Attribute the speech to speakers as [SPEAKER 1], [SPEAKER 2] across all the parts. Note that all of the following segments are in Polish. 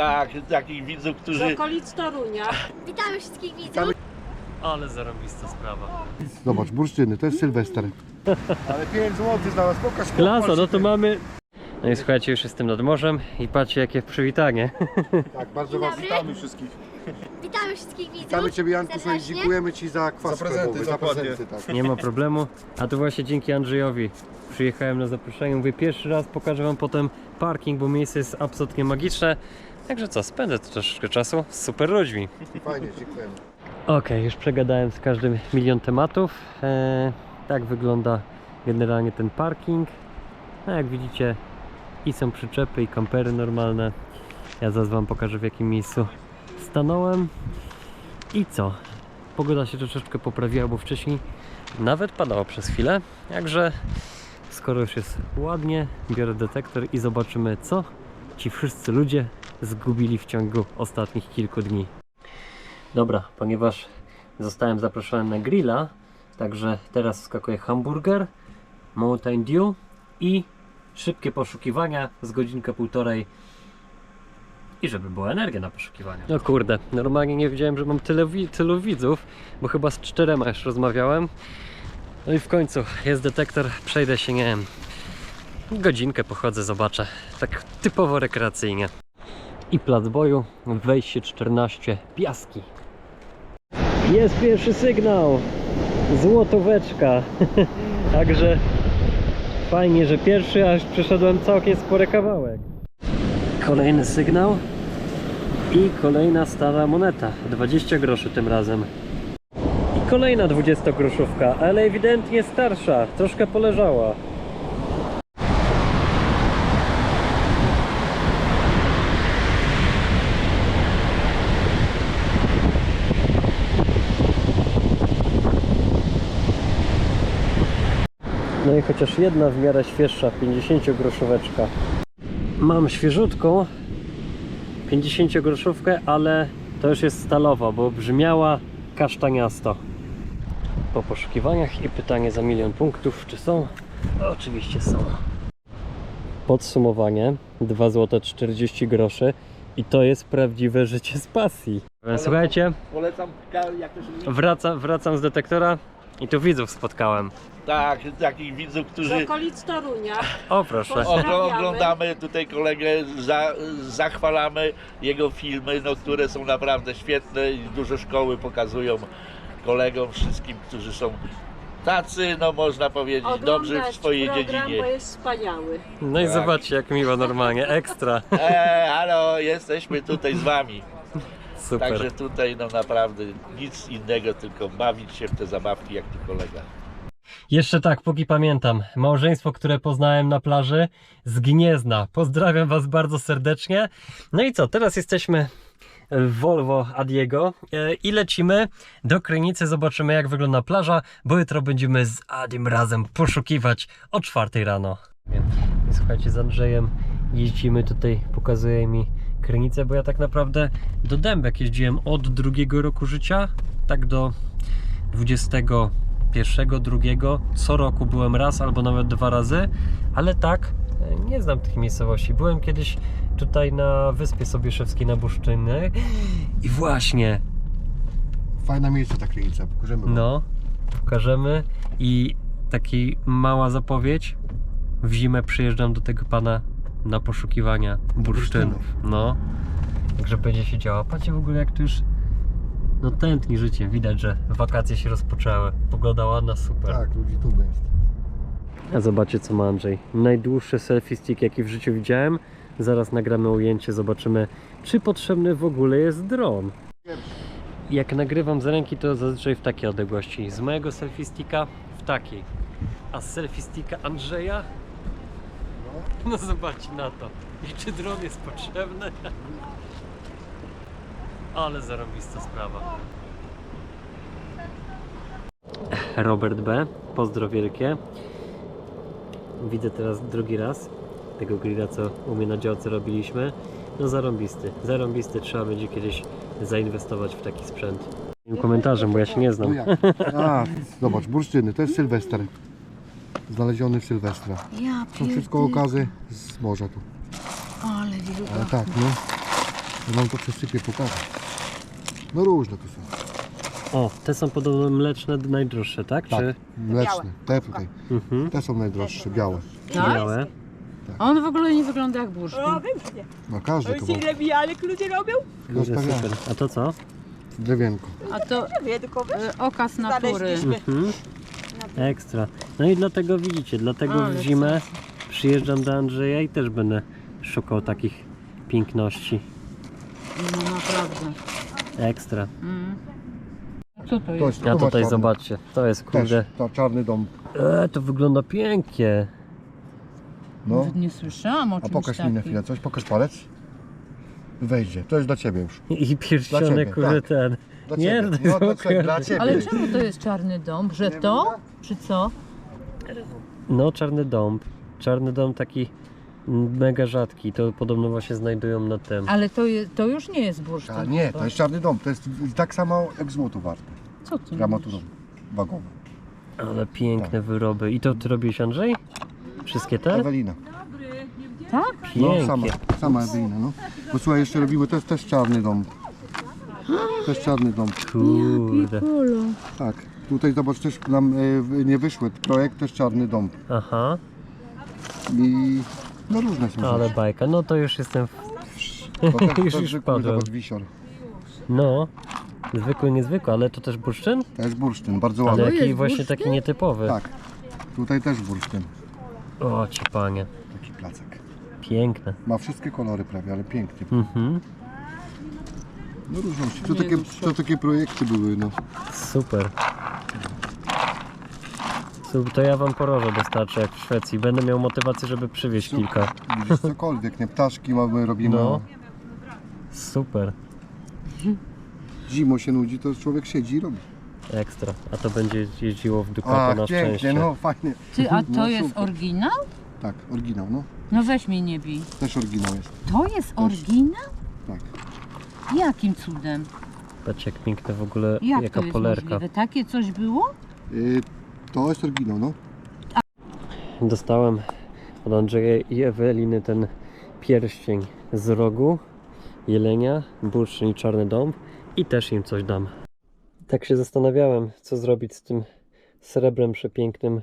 [SPEAKER 1] Tak, takich widzów,
[SPEAKER 2] z
[SPEAKER 1] którzy
[SPEAKER 2] okolic Torunia.
[SPEAKER 3] Witamy wszystkich widzów.
[SPEAKER 4] Ale zarąbista sprawa.
[SPEAKER 5] Zobacz, bursztyny, to jest Sylwester. Ale 5 zł znalazł, pokaż
[SPEAKER 4] Klasa, no to mamy... No i słuchajcie, już jestem nad morzem i patrzcie jakie przywitanie.
[SPEAKER 5] Tak, bardzo
[SPEAKER 3] Dzień
[SPEAKER 5] was
[SPEAKER 3] dobry.
[SPEAKER 5] witamy wszystkich.
[SPEAKER 3] Witamy wszystkich widzów.
[SPEAKER 5] Witamy Ciebie Janku, słuchaj,
[SPEAKER 3] serdecznie.
[SPEAKER 5] dziękujemy Ci za kwas
[SPEAKER 6] Za prezenty,
[SPEAKER 5] za
[SPEAKER 6] dokładnie.
[SPEAKER 5] prezenty, tak.
[SPEAKER 4] Nie ma problemu. A to właśnie dzięki Andrzejowi przyjechałem na zaproszenie. Mówię, pierwszy raz pokażę wam potem parking, bo miejsce jest absolutnie magiczne. Także co, spędzę tu troszeczkę czasu z super ludźmi.
[SPEAKER 5] Fajnie, dziękujemy.
[SPEAKER 4] Okej, już przegadałem z każdym milion tematów. Eee, tak wygląda generalnie ten parking. No jak widzicie, i są przyczepy, i kampery normalne. Ja zaraz wam pokażę w jakim miejscu stanąłem. I co? Pogoda się troszeczkę poprawiła, bo wcześniej nawet padało przez chwilę. Także skoro już jest ładnie, biorę detektor i zobaczymy co ci wszyscy ludzie zgubili w ciągu ostatnich kilku dni. Dobra, ponieważ zostałem zaproszony na grilla, także teraz wskakuje hamburger, Mountain Dew i szybkie poszukiwania z godzinkę półtorej i żeby była energia na poszukiwania. No kurde, normalnie nie wiedziałem, że mam tyle, tylu widzów, bo chyba z czterema już rozmawiałem. No i w końcu jest detektor, przejdę się, nie wiem, godzinkę pochodzę, zobaczę. Tak typowo rekreacyjnie. I plac boju, wejście 14, piaski. Jest pierwszy sygnał. Złotóweczka. Także fajnie, że pierwszy, aż przeszedłem całkiem spory kawałek. Kolejny sygnał. I kolejna stara moneta. 20 groszy tym razem. I kolejna 20 groszówka, ale ewidentnie starsza. Troszkę poleżała. I chociaż jedna w miarę świeższa, 50 groszóweczka. Mam świeżutką 50 groszówkę, ale to już jest stalowa, bo brzmiała kasztaniasto. Po poszukiwaniach i pytanie za milion punktów, czy są? Oczywiście są. Podsumowanie 2 zł 40 groszy i to jest prawdziwe życie z pasji. Słuchajcie,
[SPEAKER 1] polecam, jak to się mówi?
[SPEAKER 4] wracam, wracam z detektora i tu widzów spotkałem.
[SPEAKER 1] Tak, takich widzów,
[SPEAKER 2] Z
[SPEAKER 1] którzy
[SPEAKER 2] okolic Torunia.
[SPEAKER 4] O proszę.
[SPEAKER 1] ogl- oglądamy tutaj kolegę, za, zachwalamy jego filmy, no, które są naprawdę świetne i dużo szkoły pokazują kolegom, wszystkim, którzy są tacy, no można powiedzieć, dobrzy w
[SPEAKER 2] Oglądać
[SPEAKER 1] swojej
[SPEAKER 2] program,
[SPEAKER 1] dziedzinie.
[SPEAKER 2] bo jest wspaniały.
[SPEAKER 4] No i
[SPEAKER 1] Tak.
[SPEAKER 4] zobaczcie jak miło normalnie, ekstra.
[SPEAKER 1] E, halo, jesteśmy tutaj z wami.
[SPEAKER 4] Super.
[SPEAKER 1] Także tutaj no naprawdę nic innego, tylko bawić się w te zabawki jak tu kolega.
[SPEAKER 4] Jeszcze tak, póki pamiętam, małżeństwo, które poznałem na plaży z Gniezna. Pozdrawiam Was bardzo serdecznie. No i co, teraz jesteśmy w Volvo Adiego e, i lecimy do Krynicy, zobaczymy jak wygląda plaża, bo jutro będziemy z Adim razem poszukiwać o czwartej rano. Słuchajcie, z Andrzejem jeździmy tutaj, pokazuje mi Krynicę, bo ja tak naprawdę do Dębek jeździłem od drugiego roku życia, tak do 21, drugiego. Co roku byłem raz albo nawet dwa razy, ale tak e, nie znam tych miejscowości. Byłem kiedyś tutaj na Wyspie Sobieszewskiej na Buszczyny i właśnie,
[SPEAKER 5] Fajna miejsce ta krynica, pokażemy wam.
[SPEAKER 4] no, pokażemy i taki mała zapowiedź. W zimę przyjeżdżam do tego pana na poszukiwania bursztynów. No, także będzie się działo. Patrzcie w ogóle jak tu już no tętni życie. Widać, że wakacje się rozpoczęły. Pogoda ładna, super.
[SPEAKER 5] Tak, ludzi tu jest.
[SPEAKER 4] A zobaczcie co ma Andrzej. Najdłuższy selfie stick jaki w życiu widziałem. Zaraz nagramy ujęcie, zobaczymy czy potrzebny w ogóle jest dron. Jak nagrywam z ręki to zazwyczaj w takiej odległości. Z mojego selfie sticka w takiej. A z selfie sticka Andrzeja? No zobaczcie na to. I czy dron jest potrzebny? Ale zarobista sprawa. Robert B. Pozdro wielkie. Widzę teraz drugi raz tego grilla, co u mnie na działce robiliśmy. No zarąbisty, zarąbisty. Trzeba będzie kiedyś zainwestować w taki sprzęt. Komentarzem, bo ja się nie
[SPEAKER 5] No
[SPEAKER 4] znam.
[SPEAKER 5] jak? A, zobacz, bursztyny, to jest Sylwester. Znaleziony w Sylwestra.
[SPEAKER 3] Ja
[SPEAKER 5] To wszystko okazy z morza tu.
[SPEAKER 3] Ale wielka.
[SPEAKER 5] Ale tak, no. Ja wam to przesypię, pokażę. No różne tu są.
[SPEAKER 4] O, te są podobno mleczne, najdroższe, tak?
[SPEAKER 5] Tak,
[SPEAKER 4] Czy
[SPEAKER 5] mleczne. Te tutaj.
[SPEAKER 4] mhm.
[SPEAKER 5] Te są najdroższe, białe.
[SPEAKER 4] białe?
[SPEAKER 6] On w ogóle nie wygląda jak bursztyn.
[SPEAKER 5] No każdy to ma.
[SPEAKER 7] ile mijalek ludzie robią?
[SPEAKER 4] Kurde,
[SPEAKER 5] Zostawiamy.
[SPEAKER 4] super. A to co?
[SPEAKER 5] Drewienko.
[SPEAKER 6] A to y, okaz natury.
[SPEAKER 7] znaleźliśmy.
[SPEAKER 4] Mhm. Ekstra. No i dlatego widzicie, dlatego w zimę przyjeżdżam do Andrzeja i też będę szukał takich piękności.
[SPEAKER 6] No naprawdę.
[SPEAKER 4] Ekstra.
[SPEAKER 6] Mm. Co to jest?
[SPEAKER 5] ma
[SPEAKER 4] tutaj zobaczcie, to jest
[SPEAKER 5] Też,
[SPEAKER 4] kurde.
[SPEAKER 5] to czarny dom.
[SPEAKER 4] E, to wygląda pięknie.
[SPEAKER 5] No.
[SPEAKER 6] Nawet nie słyszałam o
[SPEAKER 5] A
[SPEAKER 6] czymś
[SPEAKER 5] pokaż mi na
[SPEAKER 6] takim.
[SPEAKER 5] chwilę coś, pokaż palec. Wejdzie, to jest dla ciebie już.
[SPEAKER 4] I
[SPEAKER 5] Dla
[SPEAKER 4] pierścionek
[SPEAKER 5] ciebie,
[SPEAKER 4] kurde
[SPEAKER 5] tak.
[SPEAKER 4] ten.
[SPEAKER 5] Dla
[SPEAKER 4] Nie,
[SPEAKER 5] ciebie.
[SPEAKER 4] to
[SPEAKER 5] No, dla,
[SPEAKER 4] jest
[SPEAKER 5] ciebie, dla ciebie.
[SPEAKER 6] Ale czemu to jest czarny dom? Że to? Czy co?
[SPEAKER 4] No, czarny dąb. Czarny dąb taki mega rzadki. To podobno właśnie znajdują na tym.
[SPEAKER 6] Ale to, je, to już nie jest bursztyn.
[SPEAKER 5] A nie,
[SPEAKER 6] chyba.
[SPEAKER 5] to jest czarny dom. To jest tak samo jak złoto warte.
[SPEAKER 6] Co ty
[SPEAKER 5] Gramaturą
[SPEAKER 6] mówisz?
[SPEAKER 5] wagową.
[SPEAKER 4] Ale piękne wyroby. I to ty robisz Andrzej? Wszystkie te?
[SPEAKER 5] Ewelina.
[SPEAKER 6] Tak?
[SPEAKER 5] No sama, sama Ewelina, no. Bo słuchaj, jeszcze robimy, to jest też czarny dom. To jest czarny dom.
[SPEAKER 4] Kurde.
[SPEAKER 5] Tak. Tutaj zobacz, też nam e, nie wyszły. Projekt też czarny dom.
[SPEAKER 4] Aha,
[SPEAKER 5] I no różne są
[SPEAKER 4] ale
[SPEAKER 5] rzeczy.
[SPEAKER 4] bajka. No to już jestem. W...
[SPEAKER 5] To też,
[SPEAKER 4] już
[SPEAKER 5] też
[SPEAKER 4] już
[SPEAKER 5] zwykły,
[SPEAKER 4] padłem.
[SPEAKER 5] zobacz, wisior.
[SPEAKER 4] No. Zwykły, niezwykły, ale to też bursztyn?
[SPEAKER 5] To jest bursztyn, bardzo
[SPEAKER 4] Ale
[SPEAKER 5] ładny.
[SPEAKER 4] Jaki
[SPEAKER 6] jest
[SPEAKER 4] właśnie
[SPEAKER 6] bursztyn?
[SPEAKER 4] taki nietypowy.
[SPEAKER 5] Tak. Tutaj też bursztyn.
[SPEAKER 4] O, ci panie. Piękne.
[SPEAKER 5] Ma wszystkie kolory prawie, ale pięknie.
[SPEAKER 4] Mhm.
[SPEAKER 5] No różności. To takie, to takie projekty były, no.
[SPEAKER 4] Super. To ja wam porożę dostarczę jak w Szwecji. Będę miał motywację, żeby przywieźć kilka.
[SPEAKER 5] Widzisz, cokolwiek, nie? Ptaszki mamy, robimy.
[SPEAKER 4] No. Super.
[SPEAKER 5] Zimą się nudzi, to człowiek siedzi i robi.
[SPEAKER 4] Ekstra. A to będzie jeździło w Ducato
[SPEAKER 5] A,
[SPEAKER 4] na
[SPEAKER 5] pięknie,
[SPEAKER 4] szczęście.
[SPEAKER 5] no fajnie.
[SPEAKER 6] Ty, a
[SPEAKER 5] No,
[SPEAKER 6] to jest
[SPEAKER 5] super.
[SPEAKER 6] oryginał?
[SPEAKER 5] Tak, oryginał, no.
[SPEAKER 6] No weź mnie nie bij.
[SPEAKER 5] Też oryginał jest.
[SPEAKER 6] To jest oryginał?
[SPEAKER 5] Tak.
[SPEAKER 6] Jakim cudem?
[SPEAKER 4] Patrz jak piękne w ogóle,
[SPEAKER 6] Jak
[SPEAKER 4] jaka
[SPEAKER 6] to jest
[SPEAKER 4] polerka.
[SPEAKER 6] możliwe? Takie coś było?
[SPEAKER 5] Y, to jest oryginał, no.
[SPEAKER 4] Dostałem od Andrzeja i Eweliny ten pierścień z rogu jelenia, bursztyn i czarny dąb i też im coś dam. Tak się zastanawiałem, co zrobić z tym srebrem przepięknym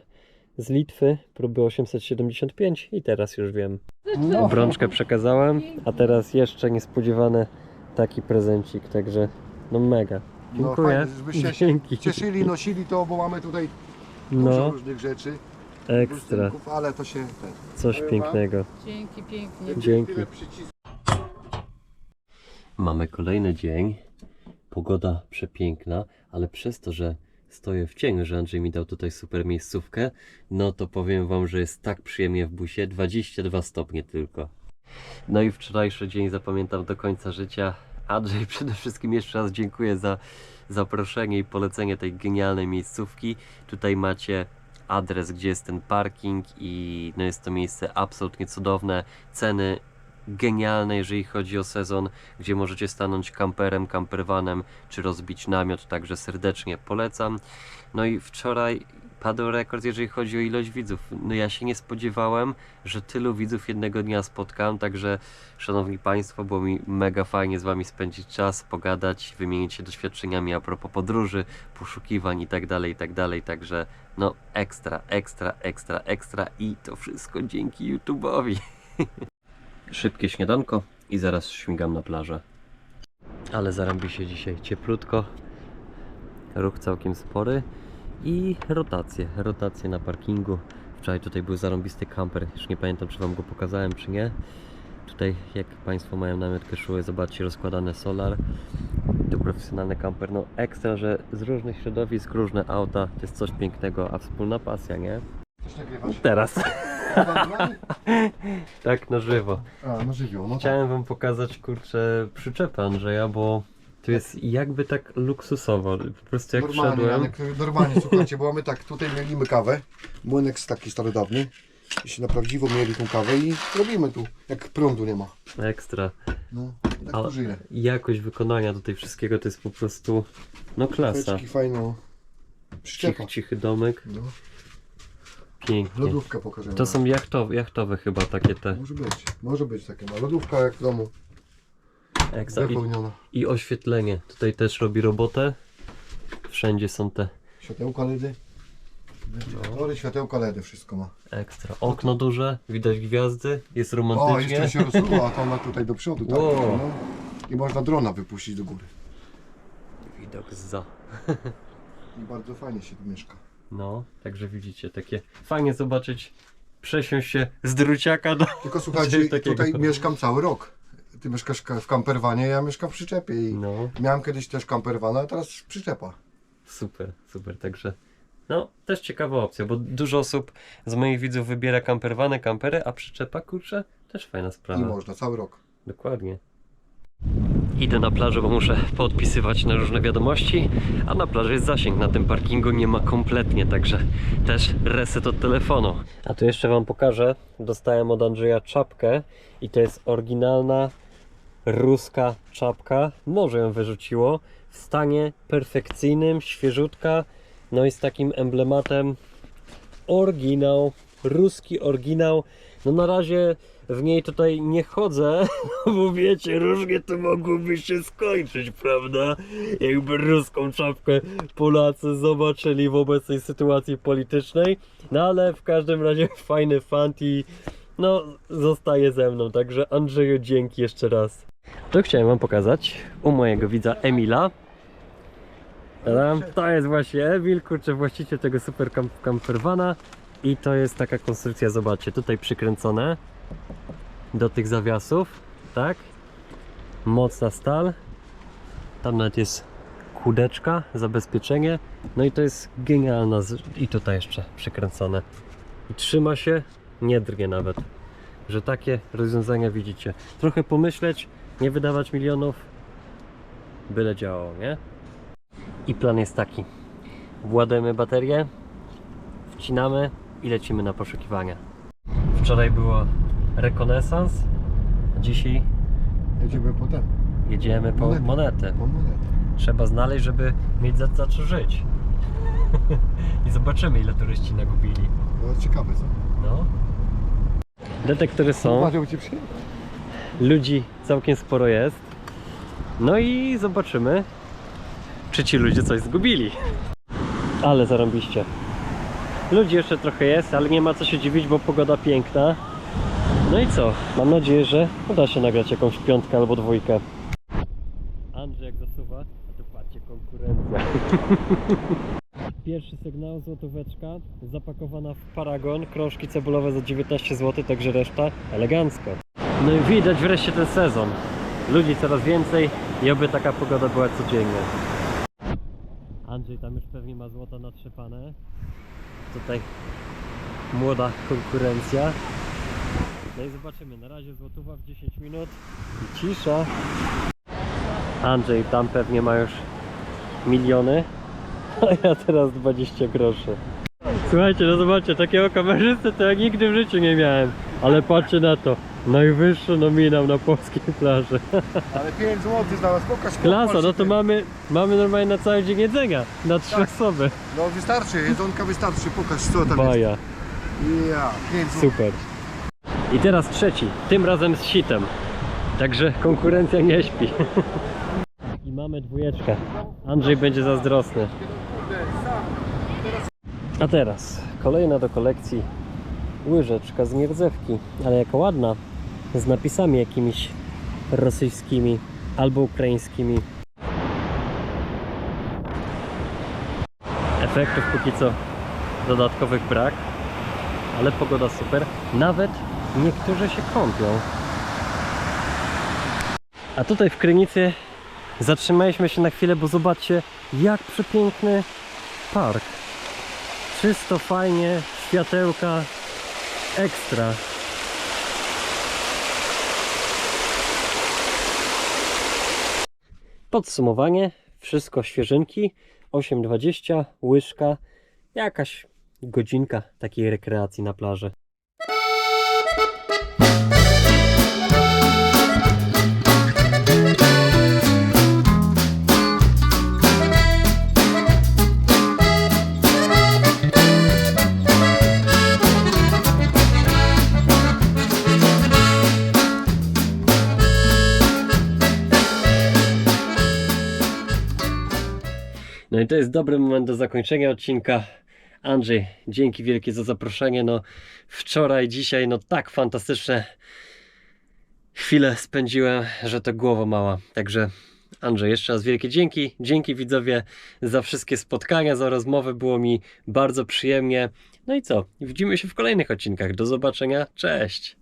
[SPEAKER 4] z Litwy, próby 875 i teraz już wiem.
[SPEAKER 5] no.
[SPEAKER 4] Brączkę przekazałem, a teraz jeszcze niespodziewany taki prezencik, także no mega.
[SPEAKER 5] No,
[SPEAKER 4] Dziękuję.
[SPEAKER 5] fajnie, żebyście się
[SPEAKER 4] Dzięki.
[SPEAKER 5] cieszyli, nosili to, bo mamy tutaj dużo
[SPEAKER 4] No,
[SPEAKER 5] różnych rzeczy.
[SPEAKER 4] ekstra.
[SPEAKER 5] bursztynków, Ale to się... Ten,
[SPEAKER 4] Coś pięknego.
[SPEAKER 6] Dzięki, pięknie.
[SPEAKER 4] Dzięki. Mamy kolejny dzień. Pogoda przepiękna, ale przez to, że stoję w cieniu, że Andrzej mi dał tutaj super miejscówkę, no to powiem Wam, że jest tak przyjemnie w busie. 22 stopnie tylko. No i wczorajszy dzień zapamiętam do końca życia. Andrzej, przede wszystkim jeszcze raz dziękuję za zaproszenie i polecenie tej genialnej miejscówki. Tutaj macie adres, gdzie jest ten parking i no jest to miejsce absolutnie cudowne. Ceny genialne, jeżeli chodzi o sezon, gdzie możecie stanąć kamperem, kampervanem, czy rozbić namiot, także serdecznie polecam. No i wczoraj padł rekord, jeżeli chodzi o ilość widzów. No ja się nie spodziewałem, że tylu widzów jednego dnia spotkałem, także szanowni Państwo, było mi mega fajnie z Wami spędzić czas, pogadać, wymienić się doświadczeniami a propos podróży, poszukiwań i tak dalej, i tak także no ekstra, ekstra, ekstra, ekstra i to wszystko dzięki YouTube'owi. Szybkie śniadanko i zaraz śmigam na plażę. Ale zarąbi się dzisiaj cieplutko. Ruch całkiem spory i rotacje, rotacje na parkingu. Wczoraj tutaj był zarąbisty kamper, już nie pamiętam czy Wam go pokazałem czy nie. Tutaj jak Państwo mają namiot keszuły, zobaczcie rozkładane solar. To profesjonalny kamper, no ekstra, że z różnych środowisk, różne auta, to jest coś pięknego, a wspólna pasja, nie?
[SPEAKER 5] Też nagrywasz?
[SPEAKER 4] Teraz, Tak na żywo.
[SPEAKER 5] A, no żywioł, no tak.
[SPEAKER 4] Chciałem wam pokazać kurczę przyczepę Andrzeja, bo tu jest jakby tak luksusowo. Po prostu jak
[SPEAKER 5] normalnie,
[SPEAKER 4] wszedłem.
[SPEAKER 5] Janek, normalnie, słuchajcie, bo mamy tak, tutaj mielimy kawę, młynek taki starodawny, jeśli na prawdziwo mieli tą kawę i robimy tu, jak prądu nie ma.
[SPEAKER 4] Ekstra.
[SPEAKER 5] No, tak
[SPEAKER 4] Ale-
[SPEAKER 5] to żyje.
[SPEAKER 4] Jakość wykonania tutaj wszystkiego to jest po prostu no klasa.
[SPEAKER 5] Fajną, przyczepa.
[SPEAKER 4] Cichy, cichy domek.
[SPEAKER 5] No,
[SPEAKER 4] Pięknie.
[SPEAKER 5] lodówka pokażemy.
[SPEAKER 4] To są jachtowe, jachtowe chyba takie te.
[SPEAKER 5] Może być, może być takie, no lodówka jak w domu.
[SPEAKER 4] Ekstra. I. I oświetlenie. Tutaj też robi robotę. Wszędzie są te
[SPEAKER 5] Światełka LEDy. Wentylory, światełka LEDy, wszystko ma.
[SPEAKER 4] ekstra. Okno duże, widać gwiazdy, jest
[SPEAKER 5] O,
[SPEAKER 4] romantycznie.
[SPEAKER 5] jeszcze się rozsuwa, a to ona tutaj do przodu. Tak,
[SPEAKER 4] Wow.
[SPEAKER 5] no. I można drona wypuścić do góry.
[SPEAKER 4] Widok za.
[SPEAKER 5] I bardzo fajnie się tu mieszka.
[SPEAKER 4] No, także widzicie, takie fajnie zobaczyć, przesiąść się z druciaka do...
[SPEAKER 5] Tylko słuchajcie,
[SPEAKER 4] Takiego.
[SPEAKER 5] tutaj mieszkam cały rok. Ty mieszkasz ka- w camperwanie, ja mieszkam w przyczepie i
[SPEAKER 4] No,
[SPEAKER 5] miałem kiedyś też camperwana, a teraz przyczepa.
[SPEAKER 4] super, super, także... No, też ciekawa opcja, bo dużo osób z moich widzów wybiera kamperwane, kampery, a przyczepa, kurczę, też fajna
[SPEAKER 5] I
[SPEAKER 4] sprawa.
[SPEAKER 5] można, cały rok.
[SPEAKER 4] Dokładnie. Idę na plażę, bo muszę podpisywać na różne wiadomości, a na plaży jest zasięg, na tym parkingu nie ma kompletnie, także też reset od telefonu. A tu jeszcze Wam pokażę, dostałem od Andrzeja czapkę i to jest oryginalna ruska czapka, może ją wyrzuciło, w stanie perfekcyjnym, świeżutka, no i z takim emblematem oryginał, ruski oryginał. No na razie w niej tutaj nie chodzę, bo wiecie, różnie to mogłoby się skończyć, prawda? Jakby ruską czapkę Polacy zobaczyli w obecnej sytuacji politycznej. No ale w każdym razie fajny fant i no zostaje ze mną, także Andrzeju dzięki jeszcze raz. To chciałem wam pokazać u mojego widza Emila. To jest właśnie Emil, kurczę, właściciel tego super camp campervana i to jest taka konstrukcja, zobaczcie, tutaj przykręcone do tych zawiasów, tak? Mocna stal. Tam nawet jest kółdeczka, zabezpieczenie. No i to jest genialna i tutaj jeszcze przykręcone. I trzyma się, nie drgnie nawet. Że takie rozwiązania widzicie. Trochę pomyśleć, nie wydawać milionów, byle działało, nie? I plan jest taki. Władujemy baterię, wcinamy i lecimy na poszukiwania. Wczoraj było rekonesans, a dzisiaj
[SPEAKER 5] Jedziemy potem.
[SPEAKER 4] jedziemy po
[SPEAKER 5] Monety.
[SPEAKER 4] monetę.
[SPEAKER 5] Mam monetę.
[SPEAKER 4] Trzeba znaleźć, żeby mieć za, za co żyć. I zobaczymy ile turyści nagubili.
[SPEAKER 5] No, ciekawe co.
[SPEAKER 4] No. Detektory są,
[SPEAKER 5] cię przyjdzie.
[SPEAKER 4] ludzi całkiem sporo jest. No i zobaczymy, czy ci ludzie coś zgubili. Ale zarąbiście. Ludzi jeszcze trochę jest, ale nie ma co się dziwić, bo pogoda piękna. No i co? Mam nadzieję, że uda się nagrać jakąś piątkę albo dwójkę. Andrzej jak zasuwa, a tu patrzcie konkurencja. Pierwszy sygnał, złotóweczka, zapakowana w paragon, krążki cebulowe za 19 zł, także reszta elegancko. No i widać wreszcie ten sezon. Ludzi coraz więcej i oby taka pogoda była codziennie. Andrzej tam już pewnie ma złota natrzepane. Tutaj młoda konkurencja. No i zobaczymy, na razie złotówa w 10 minut i cisza. Andrzej tam pewnie ma już miliony, a ja teraz 20 groszy. Słuchajcie, no zobaczcie, takiego kamerzysty to ja nigdy w życiu nie miałem. Ale patrzcie na to, najwyższy nominał na polskiej plaży.
[SPEAKER 5] Ale 5 zł znalazł, pokaż.
[SPEAKER 4] Klasa, no to mamy, mamy normalnie na cały dzień jedzenia, na trzy osoby.
[SPEAKER 5] No wystarczy, jedzonka wystarczy, pokaż co tam
[SPEAKER 4] Baja,
[SPEAKER 5] jest. Ja, 5 zł.
[SPEAKER 4] super. I teraz trzeci, tym razem z sitem. Także konkurencja nie śpi. I mamy dwójeczkę. Andrzej będzie zazdrosny. A teraz kolejna do kolekcji łyżeczka z nierdzewki, ale jaka ładna, z napisami jakimiś rosyjskimi albo ukraińskimi. Efektów póki co dodatkowych brak, ale pogoda super. Nawet niektórzy się kąpią. A tutaj w Krynicy zatrzymaliśmy się na chwilę, bo zobaczcie jak przepiękny park. Czysto, fajnie, światełka, ekstra. Podsumowanie, wszystko świeżynki, 8,20, łyżka, jakaś godzinka takiej rekreacji na plaży. No i to jest dobry moment do zakończenia odcinka. Andrzej, dzięki wielkie za zaproszenie. No, wczoraj, dzisiaj, no tak fantastyczne chwile spędziłem, że to głowa mała. Także Andrzej, jeszcze raz wielkie dzięki. Dzięki widzowie za wszystkie spotkania, za rozmowę. Było mi bardzo przyjemnie. No i co? Widzimy się w kolejnych odcinkach. Do zobaczenia. Cześć!